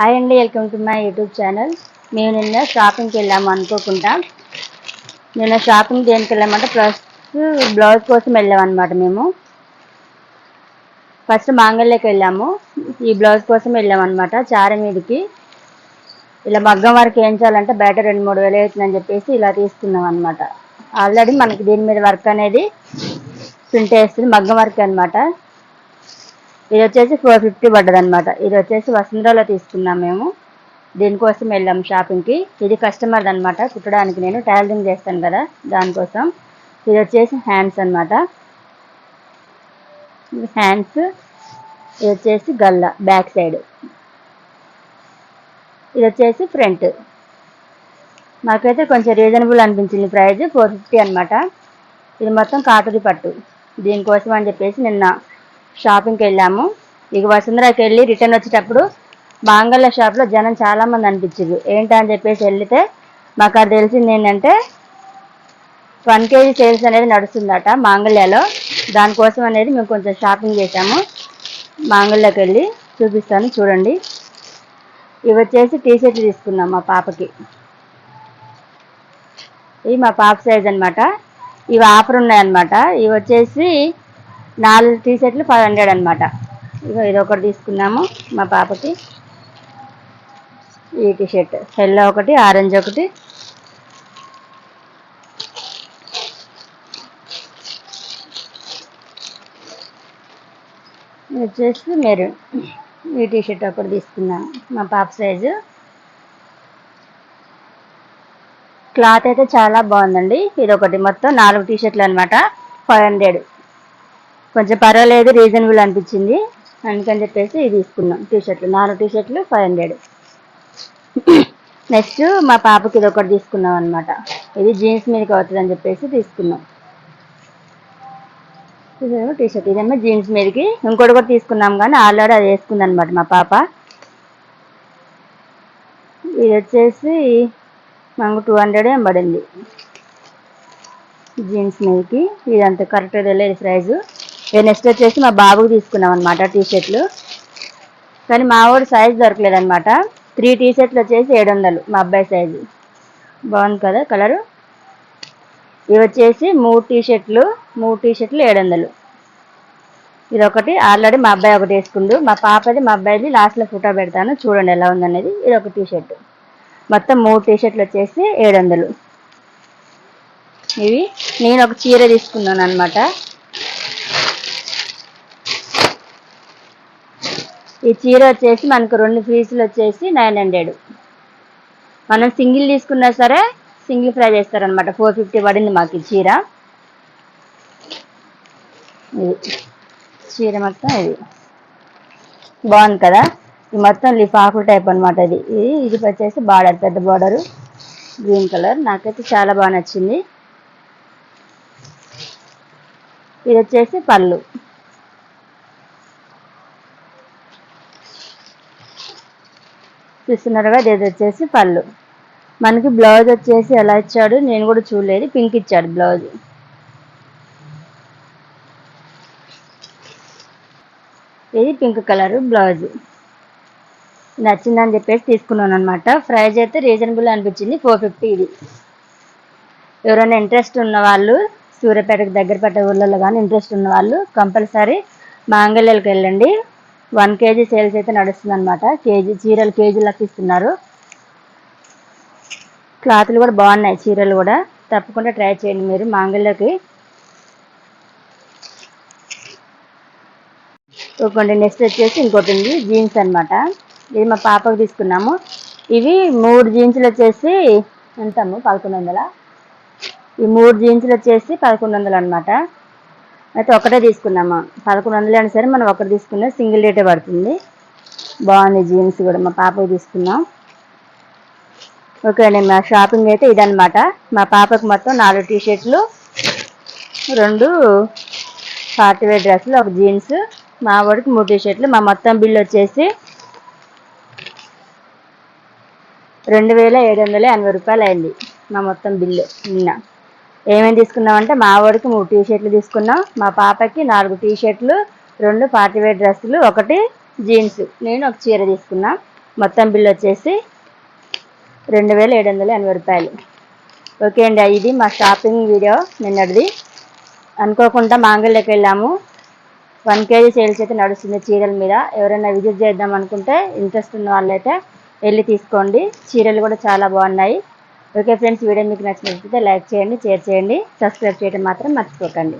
Hi అండి welcome to my YouTube channel మేము నిన్న షాపింగ్కి వెళ్ళాము అనుకోకుండా. నిన్న షాపింగ్ దేనికి వెళ్ళామంటే ప్లస్ బ్లౌజ్ కోసం వెళ్ళాం అనమాట మేము. ఫస్ట్ మాంగళ్యకి వెళ్ళాము. ఈ బ్లౌజ్ కోసం వెళ్ళాం అనమాట చారమీదికి ఇలా మగ్గం వరకు ఏం చేయాలంటే బయట రెండు మూడు వేలు అవుతుందని చెప్పేసి ఇలా తీసుకున్నాం అనమాట ఆల్రెడీ మనకి దీని మీద వర్క్ అనేది ప్రింట్ వేస్తుంది మగ్గం వర్క్ అనమాట ఇది వచ్చేసి ఫోర్ ఫిఫ్టీ పడ్డదనమాట ఇది వచ్చేసి వసుంధరలో తీసుకున్నాం మేము. దీనికోసం వెళ్ళాం షాపింగ్కి. ఇది కస్టమర్ అనమాట కుట్టడానికి నేను టైలరింగ్ చేస్తాను కదా దానికోసం. ఇది వచ్చేసి హ్యాండ్స్ అనమాట హ్యాండ్స్ ఇది వచ్చేసి గల్ల బ్యాక్ సైడ్. ఇది వచ్చేసి ఫ్రంట్. మాకైతే కొంచెం రీజనబుల్ అనిపించింది ప్రైజ్ ఫోర్ ఫిఫ్టీ అనమాట ఇది మొత్తం కాటరి పట్టు. దీనికోసం అని చెప్పేసి నిన్న షాపింగ్కి వెళ్ళాము. ఇక వసుంధరాకి వెళ్ళి రిటర్న్ వచ్చేటప్పుడు మాంగళ్య షాప్లో జనం చాలామంది అనిపించింది ఏంటా అని చెప్పేసి వెళ్తే మాకు అది తెలిసింది ఏంటంటే వన్ కేజీ సేల్స్ అనేది నడుస్తుందట మాంగళ్యలో. దానికోసం అనేది మేము కొంచెం షాపింగ్ చేశాము. మాంగళ్యకి వెళ్ళి చూపిస్తాను చూడండి. ఇవి వచ్చేసి టీ తీసుకున్నాం మా పాపకి. ఇవి మా పాప సైజ్ అనమాట ఇవి ఆఫర్ ఉన్నాయన్నమాట. ఇవి వచ్చేసి నాలుగు టీ షర్ట్లు ఫైవ్ హండ్రెడ్ అనమాట ఇగో ఇది ఒకటి తీసుకున్నాము మా పాపకి. ఈ టీ షర్ట్ ఎల్లో ఒకటి ఆరెంజ్ ఒకటి. వచ్చేసి మెరూన్ ఈ టీ షర్ట్ ఒకటి తీసుకున్నాను మా పాప సైజు. క్లాత్ అయితే చాలా బాగుందండి. ఇది ఒకటి మొత్తం నాలుగు టీ షర్ట్లు అనమాట ఫైవ్ హండ్రెడ్. కొంచెం పర్వాలేదు రీజనబుల్ అనిపించింది. అందుకని చెప్పేసి ఇది తీసుకున్నాం. టీ షర్ట్లు నాలుగు టీ షర్ట్లు ఫైవ్ హండ్రెడ్ నెక్స్ట్ మా పాపకి ఇది ఒకటి తీసుకున్నాం అనమాట ఇది జీన్స్ మీదకి అవుతుంది అని చెప్పేసి తీసుకున్నాం. ఇదేమో టీ షర్ట్ ఇదేమో జీన్స్ మీదకి. ఇంకోటి కూడా తీసుకున్నాం కానీ ఆల్రెడీ అది వేసుకుంది అనమాట మా పాప. ఇది వచ్చేసి మనకు టూ హండ్రెడ్ ఏం పడింది. జీన్స్ మీదకి. ఇదంతా కరెక్ట్గా తెలియదు ప్రైజు ఇక నెక్స్ట్ వచ్చేసి మా బాబుకి తీసుకున్నాం అనమాట టీ షర్ట్లు కానీ మా వాడు సైజ్ దొరకలేదనమాట త్రీ టీ షర్ట్లు వచ్చేసి ఏడు వందలు మా అబ్బాయి సైజు బాగుంది కదా కలరు ఇవి వచ్చేసి మూడు టీ షర్ట్లు మూడు టీ షర్ట్లు ఏడు వందలు ఇది ఒకటి ఆల్రెడీ మా అబ్బాయి ఒకటి వేసుకుండు. మా పాపది మా అబ్బాయిది లాస్ట్లో ఫోటో పెడతాను. చూడండి ఎలా ఉందనేది. ఇది ఒక టీ షర్ట్ మొత్తం మూడు టీ షర్ట్లు వచ్చేసి ఏడు వందలు ఇవి నేను ఒక చీర తీసుకున్నాను అనమాట ఈ చీర వచ్చేసి మనకు రెండు పీసులు వచ్చేసి నైన్ హండ్రెడ్. మనం సింగిల్ తీసుకున్నా సరే సింగిల్ ఫ్రై చేస్తారనమాట ఫోర్ ఫిఫ్టీ పడింది మాకు ఈ చీర. ఇది చీర మొత్తం ఇది. బాగుంది కదా? ఇది మొత్తం లిఫాకుల టైప్ అనమాట ఇది. ఇది ఇది వచ్చేసి బార్డర్ పెద్ద బార్డరు. Green colour. నాకైతే చాలా బాగా నచ్చింది. ఇది వచ్చేసి పళ్ళు. చూస్తున్నారుగా ఇది వచ్చేసి పళ్ళు. మనకి బ్లౌజ్ వచ్చేసి ఎలా ఇచ్చాడు నేను కూడా చూడలేదు పింక్ ఇచ్చాడు బ్లౌజ్. ఇది పింక్ కలర్ బ్లౌజ్. నచ్చిందని చెప్పేసి తీసుకున్నాను అనమాట ప్రైజ్ అయితే రీజనబుల్ అనిపించింది ఫోర్ ఫిఫ్టీ ఇది. ఎవరైనా ఇంట్రెస్ట్ ఉన్న వాళ్ళు సూర్యాపేటకు దగ్గర పెట్ట ఊళ్ళలో కానీ ఇంట్రెస్ట్ ఉన్న వాళ్ళు కంపల్సరీ మాంగళ్యాలకు వెళ్ళండి. వన్ కేజీ సేల్స్ అయితే నడుస్తుంది అనమాట కేజీ చీరలు కేజీలకు ఇస్తున్నారు. క్లాత్లు కూడా బాగున్నాయి చీరలు కూడా. తప్పకుండా ట్రై చేయండి మీరు మాంగళ్యకి. ఇంకోటి నెక్స్ట్ వచ్చేసి ఇంకోటి ఉంది జీన్స్ అనమాట ఇది మా పాపకు తీసుకున్నాము. ఇవి మూడు జీన్స్లు వచ్చేసి ఎంతము పదకొండు వందల? ఈ మూడు జీన్స్లు వచ్చేసి పదకొండు వందలు అనమాట అయితే ఒకటే తీసుకున్నాము? పదకొండు వందలు అయినా సరే మనం ఒకటి తీసుకున్నా సింగిల్ రేటే పడుతుంది. బాగుంది జీన్స్ కూడా మా పాపకి తీసుకున్నాం. ఓకే అండి మా షాపింగ్ అయితే ఇదనమాట మా పాపకు మొత్తం నాలుగు టీ షర్ట్లు రెండు పార్టీ వేర్ డ్రెస్సులు ఒక జీన్స్ మా వాడికి మూడు టీ షర్ట్లు మా మొత్తం బిల్ వచ్చేసి రెండు వేల ఏడు వందల ఎనభై రూపాయలు అయింది మా మొత్తం బిల్లు నిన్న. ఏమేమి తీసుకున్నామంటే మా వాడికి మూడు టీ షర్ట్లు తీసుకున్నాం మా పాపకి నాలుగు టీ షర్ట్లు రెండు పార్టీ వేర్ డ్రెస్సులు ఒకటి జీన్స్. నేను ఒక చీర తీసుకున్నా. మొత్తం బిల్ వచ్చేసి రెండు వేల ఏడు వందల ఎనభై రూపాయలు. ఓకే అండి ఇది మా షాపింగ్ వీడియో నిన్నటిది. అనుకోకుండా మాంగళ్యకి వెళ్ళాము. వన్ కేజీ సేల్స్ అయితే నడుస్తుంది చీరల మీద. ఎవరైనా విజిట్ చేద్దాం అనుకుంటే ఇంట్రెస్ట్ ఉన్న వాళ్ళైతే వెళ్ళి తీసుకోండి. చీరలు కూడా చాలా బాగున్నాయి. ఓకే ఫ్రెండ్స్ వీడియో మీకు నచ్చినట్లయితే లైక్ చేయండి షేర్ చేయండి సబ్స్క్రైబ్ చేయడం మాత్రం మర్చిపోకండి.